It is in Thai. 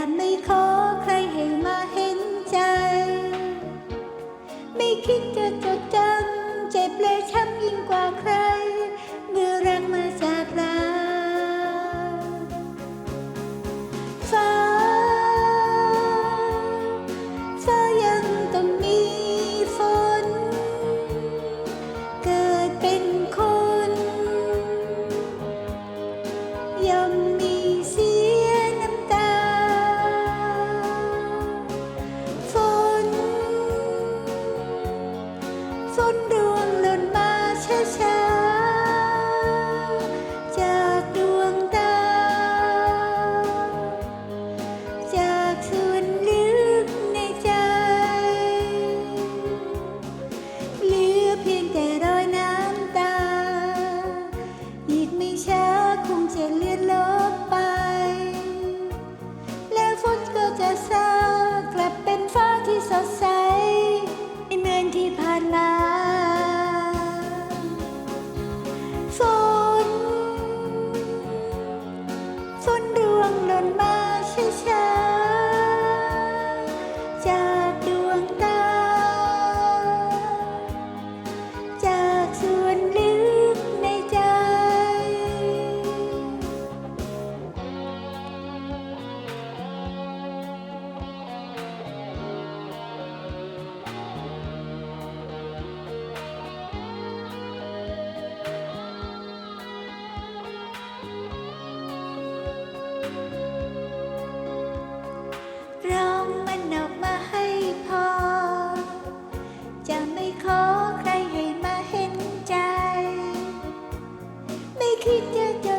จะไม่ขอ จากดวงตา จากส่วนลึกในใจ เหลือเพียงแต่รอยน้ำตา อีกไม่ช้าคงจะเลือนลบไป แล้วฝนก็จะซากลับเป็นฟ้าที่สดใสในเมืองที่ผ่านมา sundu. Treat their